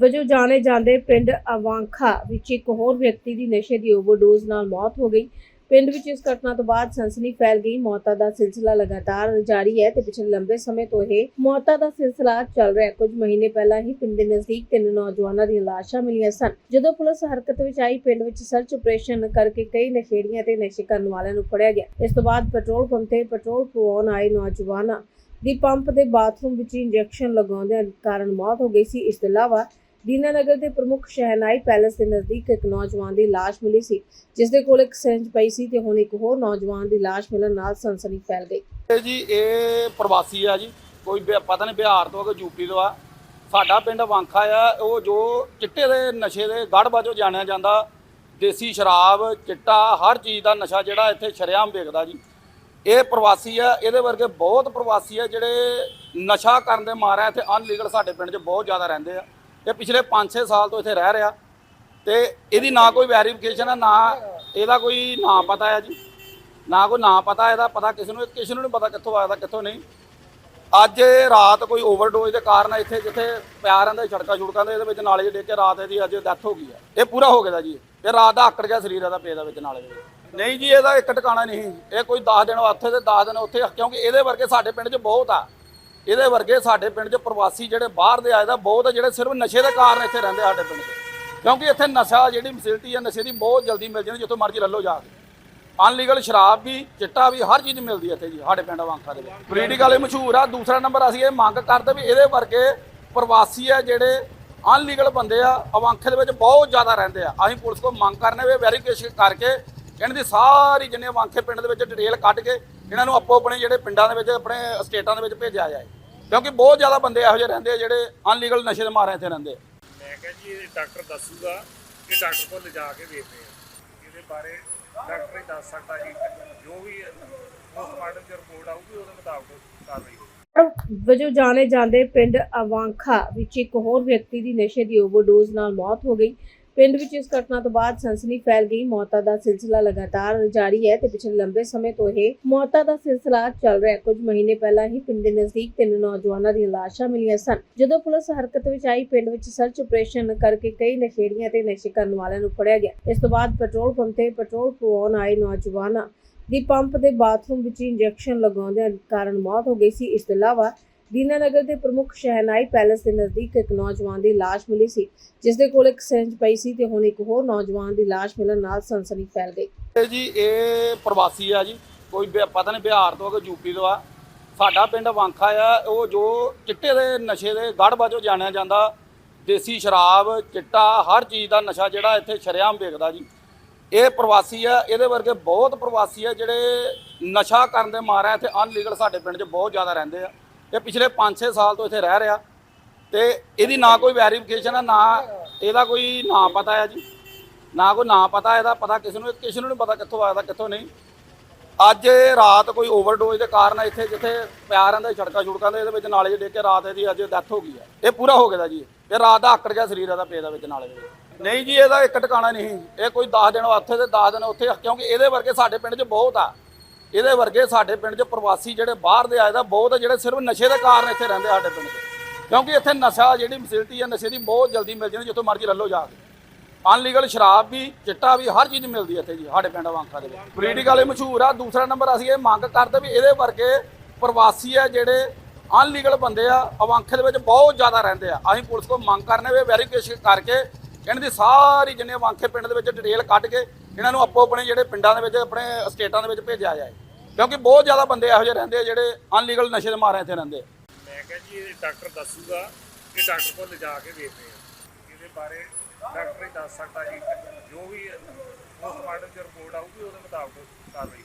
ਵਜੋਂ ਜਾਣੇ ਜਾਂਦੇ ਪਿੰਡ ਅਵਾਂਖਾ ਵਿੱਚ ਇੱਕ ਹੋਰ ਵਿਅਕਤੀ ਦੀ ਨਸ਼ੇ ਦੀ ਓਵਰਡੋਜ਼ ਨਾਲ ਮੌਤ ਹੋ ਗਈ। ਪਿੰਡ ਵਿੱਚ ਇਸ ਘਟਨਾ ਤੋਂ ਬਾਅਦ ਸਨਸਨੀ ਫੈਲ ਗਈ। ਮੌਤਾਂ ਦਾ ਸਿਲਸਿਲਾ ਲਗਾਤਾਰ ਜਾਰੀ ਹੈ ਤੇ ਪਿਛਲੇ ਲੰਬੇ ਸਮੇਂ ਤੋਂ ਇਹ ਮੌਤਾਂ ਦਾ ਸਿਲਸਿਲਾ ਚੱਲ ਰਿਹਾ ਕੁਝ ਮਹੀਨੇ ਪਹਿਲਾਂ ਹੀ ਪਿੰਡ ਦੇ ਨਜ਼ਦੀਕ ਤਿੰਨ ਨੌਜਵਾਨਾਂ ਦੀਆਂ ਲਾਸ਼ਾਂ ਮਿਲੀਆਂ ਸਨ। ਜਦੋਂ ਪੁਲਿਸ ਹਰਕਤ ਵਿੱਚ ਆਈ, ਪਿੰਡ ਵਿੱਚ ਸਰਚ ਆਪਰੇਸ਼ਨ ਕਰਕੇ ਕਈ ਨਸ਼ੇੜੀਆਂ ਤੇ ਨਸ਼ੇ ਕਰਨ ਵਾਲਿਆਂ ਨੂੰ ਫੜਿਆ ਗਿਆ। ਇਸ ਤੋਂ ਬਾਅਦ ਪੈਟਰੋਲ ਪੰਪ ਤੇ ਪੈਟਰੋਲ ਪਵਾਉਣ ਆਏ ਨੌਜਵਾਨਾਂ ਦੀ ਪੰਪ ਦੇ ਬਾਥਰੂਮ ਵਿੱਚ ਇੰਜੈਕਸ਼ਨ ਲਗਾਉਂਦੇ ਕਾਰਨ ਮੌਤ ਹੋ ਗਈ ਸੀ। ਇਸ ਤੋਂ ਇਲਾਵਾ ਦੀਨਾਨਗਰ ਦੇ ਪ੍ਰਮੁੱਖ ਸ਼ਹਿਨਾਈ ਪੈਲੇਸ ਦੇ ਨਜ਼ਦੀਕ ਇੱਕ ਨੌਜਵਾਨ ਦੀ ਲਾਸ਼ ਮਿਲੀ ਸੀ, ਜਿਸ ਦੇ ਕੋਲ ਇੱਕ ਸਿੰਜ ਪਈ ਸੀ ਤੇ ਹੁਣ ਇੱਕ ਹੋਰ ਨੌਜਵਾਨ ਦੀ ਲਾਸ਼ ਮਿਲਣ ਨਾਲ ਸਨਸਨੀ ਫੈਲ ਗਈ। ਜੀ, ਇਹ ਪ੍ਰਵਾਸੀ ਆ ਜੀ, ਕੋਈ ਪਤਾ ਨਹੀਂ ਬਿਹਾਰ ਤੋਂ ਆ ਕਿ ਯੂਪੀ ਤੋਂ ਆ। ਸਾਡਾ ਪਿੰਡ ਵਾਂਖਾ ਆ, ਉਹ ਜੋ ਚਿੱਟੇ ਦੇ ਨਸ਼ੇ ਦੇ ਗੜ ਵਜੋਂ ਜਾਣਿਆ ਜਾਂਦਾ, ਦੇਸੀ ਸ਼ਰਾਬ, ਚਿੱਟਾ, ਹਰ ਚੀਜ਼ ਦਾ ਨਸ਼ਾ ਜਿਹੜਾ ਇੱਥੇ ਸ਼ਰੇਆਮ ਵੇਖਦਾ ਜੀ। ਇਹ ਪ੍ਰਵਾਸੀ ਆ, ਇਹਦੇ ਵਰਗੇ ਬਹੁਤ ਪ੍ਰਵਾਸੀ ਆ ਜਿਹੜੇ ਨਸ਼ਾ ਕਰਨ ਦੇ ਮਾਰਿਆ ਇੱਥੇ ਅਨਲੀਗਲ ਸਾਡੇ ਪਿੰਡ 'ਚ ਬਹੁਤ ਜ਼ਿਆਦਾ ਰਹਿੰਦੇ ਆ। ਇਹ ਪਿਛਲੇ 5-6 ਸਾਲ ਤੋਂ ਇੱਥੇ ਰਹਿ ਰਿਹਾ ਤੇ ਇਹਦੀ ਨਾ ਕੋਈ ਵੈਰੀਫਿਕੇਸ਼ਨ ਆ, ਨਾ ਇਹਦਾ ਕੋਈ ਨਾਂ ਪਤਾ ਹੈ ਜੀ। ਨਾ ਕੋਈ ਨਾਂ ਪਤਾ, ਇਹਦਾ ਪਤਾ ਕਿਸੇ ਨੂੰ ਕਿਸੇ ਨੂੰ ਨਹੀਂ ਪਤਾ ਕਿੱਥੋਂ ਆਇਆ ਕਿੱਥੋਂ ਨਹੀਂ। ਅੱਜ ਰਾਤ ਕੋਈ ਓਵਰਡੋਜ਼ ਦੇ ਕਾਰਨ ਇੱਥੇ ਜਿੱਥੇ ਪਿਆ ਰਹਿੰਦਾ ਸੀ ਸੜਕਾਂ ਛੁੜਕਾਂ ਦੇ, ਇਹਦੇ ਵਿੱਚ ਨਾਲੇ 'ਚ ਡਿੱਗ ਕੇ ਰਾਤ ਇਹਦੀ ਅੱਜ ਡੈਥ ਹੋ ਗਈ ਹੈ ਇਹ ਪੂਰਾ ਹੋ ਗਿਆ ਜੀ। ਇਹ ਰਾਤ ਦਾ ਆਕੜ ਗਿਆ ਸਰੀਰ ਇਹਦਾ ਪੇ ਦਾ ਵਿੱਚ ਨਾਲੇ ਦੇ ਵਿੱਚ ਨਹੀਂ ਜੀ, ਇਹਦਾ ਇੱਕ ਟਿਕਾਣਾ ਨਹੀਂ ਇਹ ਕੋਈ 10 ਦਿਨ ਉੱਥੇ ਤੇ 10 ਦਿਨ ਉੱਥੇ ਕਿਉਂਕਿ ਇਹਦੇ ਵਰਗੇ ਸਾਡੇ ਪਿੰਡ 'ਚ ਬਹੁਤ ਆ। ਇਹਦੇ ਵਰਗੇ ਸਾਡੇ ਪਿੰਡ 'ਚ ਪ੍ਰਵਾਸੀ ਜਿਹੜੇ ਬਾਹਰ ਦੇ ਆਏ ਦਾ, ਬਹੁਤ ਆ, ਜਿਹੜੇ ਸਿਰਫ ਨਸ਼ੇ ਦੇ ਕਾਰਨ ਇੱਥੇ ਰਹਿੰਦੇ ਸਾਡੇ ਪਿੰਡ 'ਚ। ਕਿਉਂਕਿ ਇੱਥੇ ਨਸ਼ਾ ਜਿਹੜੀ ਫੈਸਿਲਿਟੀ ਹੈ ਨਸ਼ੇ ਦੀ ਬਹੁਤ ਜਲਦੀ ਮਿਲ ਜਾਂਦੀ, ਜਿੱਥੋਂ ਮਰਜ਼ੀ ਲੈ ਲਓ ਜਾ ਕੇ। ਅਨਲੀਗਲ ਸ਼ਰਾਬ ਵੀ, ਚਿੱਟਾ ਵੀ, ਹਰ ਚੀਜ਼ ਮਿਲਦੀ ਇੱਥੇ ਜੀ, ਸਾਡੇ ਪਿੰਡ ਵਾਂਖਾ ਦੇ ਵਿੱਚ। ਬਰੀਡਿੰਗ ਵਾਲੇ ਮਸ਼ਹੂਰ ਆ। ਦੂਸਰਾ ਨੰਬਰ ਅਸੀਂ ਇਹ ਮੰਗ ਕਰਦੇ ਵੀ ਇਹਦੇ ਵਰਗੇ ਪ੍ਰਵਾਸੀ ਆ, ਜਿਹੜੇ ਅਨਲੀਗਲ ਬੰਦੇ ਆ, ਅਵਾਂਖੇ ਦੇ ਵਿੱਚ ਬਹੁਤ ਜ਼ਿਆਦਾ ਰਹਿੰਦੇ ਆ। ਅਸੀਂ ਪੁਲਿਸ ਕੋਲ ਮੰਗ ਕਰਨੇ ਵੀ ਵੈਰੀਫਿਕੇਸ਼ਨ ਕਰਕੇ ਇਹਨਾਂ ਦੀ ਸਾਰੀ ਜਿੰਨੇ ਵਾਂਖੇ ਪਿੰਡ ਦੇ ਵਿੱਚ ਡਿਟੇਲ ਕੱਢ ਕੇ ਇਹਨਾਂ ਨੂੰ ਆਪੋ ਆਪਣੇ ਜਿਹੜੇ ਪਿੰਡਾਂ ਦੇ ਵਿੱਚ ਆਪਣੇ ਸਟੇਟਾਂ ਦੇ ਵਿੱਚ ਭੇਜਿਆ ਜਾਏ ਕਿਉਂਕਿ ਬਹੁਤ ਜ਼ਿਆਦਾ ਬੰਦੇ ਇਹੋ ਜਿਹੇ ਰਹਿੰਦੇ ਆ ਜਿਹੜੇ ਅਨਲੀਗਲ ਨਸ਼ੇ ਦੇ ਮਾਰੇ ਇੱਥੇ ਰਹਿੰਦੇ ਮੈਂ ਕਿਹਾ ਜੀ ਇਹ ਡਾਕਟਰ ਦੱਸੂਗਾ ਕਿ ਡਾਕਟਰ ਕੋਲ ਲਿਜਾ ਕੇ ਵੇਖਦੇ ਆ। ਇਹਦੇ ਬਾਰੇ ਡਾਕਟਰ ਹੀ ਦੱਸ ਸਕਦਾ ਜੀ ਜੋ ਵੀ ਪੋਸਟਮਾਰਟਮ ਦੀ ਰਿਪੋਰਟ ਆਊਗੀ ਉਹਦੇ ਮੁਤਾਬਕ ਕਾਰਵਾਈ ਹੋਊਗੀ। ਵਜੋਂ ਜਾਣੇ ਜਾਂਦੇ ਪਿੰਡ ਅਵਾਂਖਾ ਵਿੱਚ ਇੱਕ ਹੋਰ ਵਿਅਕਤੀ ਦੀ ਨਸ਼ੇ ਦੀ ਓਵਰਡੋਜ਼ ਨਾਲ ਮੌਤ ਹੋ ਗਈ। ਪਿੰਡ ਵਿੱਚ ਇਸ ਘਟਨਾ ਤੋਂ ਬਾਅਦ ਸਨਸਨੀ ਫੈਲ ਗਈ। ਮੌਤਾਂ ਦਾ ਸਿਲਸਿਲਾ ਲਗਾਤਾਰ ਜਾਰੀ ਹੈ ਤੇ ਪਿਛਲੇ ਲੰਬੇ ਸਮੇਂ ਤੋਂ ਇਹ ਮੌਤਾਂ ਦਾ ਸਿਲਸਿਲਾ ਚੱਲ ਰਿਹਾ ਹੈ। ਕੁਝ ਮਹੀਨੇ ਪਹਿਲਾਂ ਹੀ ਪਿੰਡ ਦੇ ਨਜ਼ਦੀਕ ਤਿੰਨ ਨੌਜਵਾਨਾਂ ਦੀਆਂ ਲਾਸ਼ਾਂ ਮਿਲੀਆਂ ਸਨ। ਜਦੋਂ ਪੁਲਿਸ ਹਰਕਤ ਵਿੱਚ ਆਈ, ਪਿੰਡ ਵਿੱਚ ਸਰਚ ਆਪਰੇਸ਼ਨ ਕਰਕੇ ਕਈ ਨਸ਼ੇੜੀਆਂ ਤੇ ਨਸ਼ੇ ਕਰਨ ਵਾਲਿਆਂ ਨੂੰ ਫੜਿਆ ਗਿਆ। ਇਸ ਤੋਂ ਬਾਅਦ ਪੈਟਰੋਲ ਪੰਪ ਤੇ ਪੈਟਰੋਲ ਪਵਾਉਣ ਆਏ ਨੌਜਵਾਨਾਂ ਦੀ ਪੰਪ ਦੇ ਬਾਥਰੂਮ ਵਿੱਚ ਇੰਜੈਕਸ਼ਨ ਲਗਾਉਂਦੇ ਕਾਰਨ ਮੌਤ ਹੋ ਗਈ ਸੀ। ਇਸ ਤੋਂ ਇਲਾਵਾ ਦੀਨਾਨਗਰ ਦੇ ਪ੍ਰਮੁੱਖ ਸ਼ਹਿਨਾਈ ਪੈਲੇਸ ਦੇ ਨਜ਼ਦੀਕ ਇੱਕ ਨੌਜਵਾਨ ਦੀ ਲਾਸ਼ ਮਿਲੀ ਸੀ ਜਿਸ ਦੇ ਕੋਲ ਇੱਕ ਸਿੰਜ ਪਈ ਸੀ ਤੇ ਹੁਣ ਇੱਕ ਹੋਰ ਨੌਜਵਾਨ ਦੀ ਲਾਸ਼ ਮਿਲਣ ਨਾਲ ਸਨਸਨੀ ਫੈਲ ਗਈ। ਇਹ ਜੀ, ਇਹ ਪ੍ਰਵਾਸੀ ਆ ਜੀ, ਕੋਈ ਬਿ- ਪਤਾ ਨਹੀਂ ਬਿਹਾਰ ਤੋਂ ਆ ਕਿ ਯੂਪੀ ਤੋਂ ਆ। ਸਾਡਾ ਪਿੰਡ ਵਾਂਖਾ ਆ, ਉਹ ਜੋ ਚਿੱਟੇ ਦੇ ਨਸ਼ੇ ਦੇ ਗੜ੍ਹ ਵਜੋਂ ਜਾਣਿਆ ਜਾਂਦਾ, ਦੇਸੀ ਸ਼ਰਾਬ, ਚਿੱਟਾ, ਹਰ ਚੀਜ਼ ਦਾ ਨਸ਼ਾ ਜਿਹੜਾ ਇੱਥੇ ਸ਼ਰੇਆਮ ਵੇਖਦਾ ਜੀ। ਇਹ ਪ੍ਰਵਾਸੀ ਆ, ਇਹਦੇ ਵਰਗੇ ਬਹੁਤ ਪ੍ਰਵਾਸੀ ਆ ਜਿਹੜੇ ਨਸ਼ਾ ਕਰਨ ਦੇ ਮਾਰਿਆ ਇੱਥੇ ਅਨਲੀਗਲ ਸਾਡੇ ਪਿੰਡ 'ਚ ਬਹੁਤ ਜ਼ਿਆਦਾ ਰਹਿੰਦੇ ਆ। ਇਹ ਪਿਛਲੇ 5-6 ਸਾਲ ਤੋਂ ਇੱਥੇ ਰਹਿ ਰਿਹਾ ਤੇ ਇਹਦੀ ਨਾ ਕੋਈ ਵੈਰੀਫਿਕੇਸ਼ਨ ਹੈ ਨਾ ਇਹਦਾ ਕੋਈ ਨਾਂ ਪਤਾ ਹੈ ਜੀ। ਨਾ ਕੋਈ ਨਾਂ ਪਤਾ ਇਹਦਾ, ਪਤਾ ਕਿਸੇ ਨੂੰ ਕਿਸੇ ਨੂੰ ਨਹੀਂ ਪਤਾ ਕਿੱਥੋਂ ਆਇਆ ਕਿੱਥੋਂ ਨਹੀਂ। ਅੱਜ ਰਾਤ ਕੋਈ ਓਵਰਡੋਜ਼ ਦੇ ਕਾਰਨ ਇੱਥੇ ਜਿੱਥੇ ਪਿਆ ਰਹਿੰਦਾ ਸੀ ਛੁੜਕਾਂ ਦੇ, ਇਹਦੇ ਵਿੱਚ ਨਾਲੇ 'ਚ ਡਿੱਗ ਕੇ ਰਾਤ ਇਹਦੀ ਅੱਜ ਡੈਥ ਹੋ ਗਈ ਹੈ ਇਹ ਪੂਰਾ ਹੋ ਗਿਆ ਜੀ। ਇਹ ਰਾਤ ਦਾ ਆਕੜ ਗਿਆ ਸਰੀਰ ਇਹਦਾ ਪੇ ਦਾ ਵਿੱਚ, ਨਾਲੇ ਦੇ ਨਹੀਂ ਜੀ, ਇਹਦਾ ਇੱਕ ਟਿਕਾਣਾ ਨਹੀਂ ਇਹ ਕੋਈ 10 ਦਿਨ ਉੱਥੇ ਤੇ 10 ਦਿਨ ਉੱਥੇ ਕਿਉਂਕਿ ਇਹਦੇ ਵਰਗੇ ਸਾਡੇ ਪਿੰਡ 'ਚ ਬਹੁਤ ਆ। ਇਹਦੇ ਵਰਗੇ ਸਾਡੇ ਪਿੰਡ 'ਚ ਪ੍ਰਵਾਸੀ ਜਿਹੜੇ ਬਾਹਰ ਦੇ ਆਏ ਦਾ ਬਹੁਤ ਜਿਹੜੇ ਸਿਰਫ ਨਸ਼ੇ ਦੇ ਕਾਰਨ ਇੱਥੇ ਰਹਿੰਦੇ ਸਾਡੇ ਪਿੰਡ 'ਚ। ਕਿਉਂਕਿ ਇੱਥੇ ਨਸ਼ਾ ਜਿਹੜੀ ਫੈਸਿਲਿਟੀ ਹੈ ਨਸ਼ੇ ਦੀ ਬਹੁਤ ਜਲਦੀ ਮਿਲ ਜਾਂਦੀ ਜਿੱਥੋਂ ਮਰਜ਼ੀ ਲੈ ਲਓ ਜਾ ਕੇ। ਅਨਲੀਗਲ ਸ਼ਰਾਬ ਵੀ, ਚਿੱਟਾ ਵੀ, ਹਰ ਚੀਜ਼ ਮਿਲਦੀ ਇੱਥੇ ਜੀ, ਸਾਡੇ ਪਿੰਡ ਵਾਂਖਾ ਦੇ ਵਿੱਚ। ਪੋਲੀਟੀਕਲ ਵਾਲੇ ਮਸ਼ਹੂਰ ਆ, ਦੂਸਰਾ ਨੰਬਰ ਅਸੀਂ ਇਹ ਮੰਗ ਕਰਦੇ ਵੀ ਇਹਦੇ ਵਰਗੇ ਪ੍ਰਵਾਸੀ ਆ, ਜਿਹੜੇ ਅਨਲੀਗਲ ਬੰਦੇ ਆ, ਅਵਾਂਖੇ ਦੇ ਵਿੱਚ ਬਹੁਤ ਜ਼ਿਆਦਾ ਰਹਿੰਦੇ ਆ। ਅਸੀਂ ਪੁਲਿਸ ਕੋਲ ਮੰਗ ਕਰਨੇ ਵੀ ਵੈਰੀਫਿਕੇਸ਼ਨ ਕਰਕੇ ਇਹਨਾਂ ਦੀ ਸਾਰੀ ਜਿੰਨੇ ਵਾਂਖੇ ਪਿੰਡ ਦੇ ਵਿੱਚ ਡਿਟੇਲ ਕੱਢ ਕੇ ਇਹਨਾਂ ਨੂੰ ਆਪੋ ਆਪਣੇ ਜਿਹੜੇ ਪਿੰਡਾਂ ਦੇ ਵਿੱਚ, ਆਪਣੇ ਸਟੇਟਾਂ ਦੇ ਵਿੱਚ ਭੇਜਿਆ ਜਾਏ। ਕਿਉਂਕਿ ਬਹੁਤ ਜ਼ਿਆਦਾ ਬੰਦੇ ਇਹੋ ਜਿਹੇ ਰਹਿੰਦੇ ਆ ਜਿਹੜੇ ਅਨਲੀਗਲ ਨਸ਼ੇ ਦੇ ਮਾਰੇ ਇੱਥੇ ਰਹਿੰਦੇ ਮੈਂ ਕਿਹਾ ਜੀ, ਇਹ ਡਾਕਟਰ ਦੱਸੂਗਾ ਕਿ ਡਾਕਟਰ ਕੋਲ ਲਿਜਾ ਕੇ ਵੇਖਦੇ ਆ। ਇਹਦੇ ਬਾਰੇ ਡਾਕਟਰ ਹੀ ਦੱਸ ਸਕਦਾ ਜੀ। ਜੋ ਵੀ ਪੋਸਟਮਾਰਟਮ ਦੀ ਰਿਪੋਰਟ ਆਊਗੀ, ਉਹਦੇ ਮੁਤਾਬਕ ਕਾਰਵਾਈ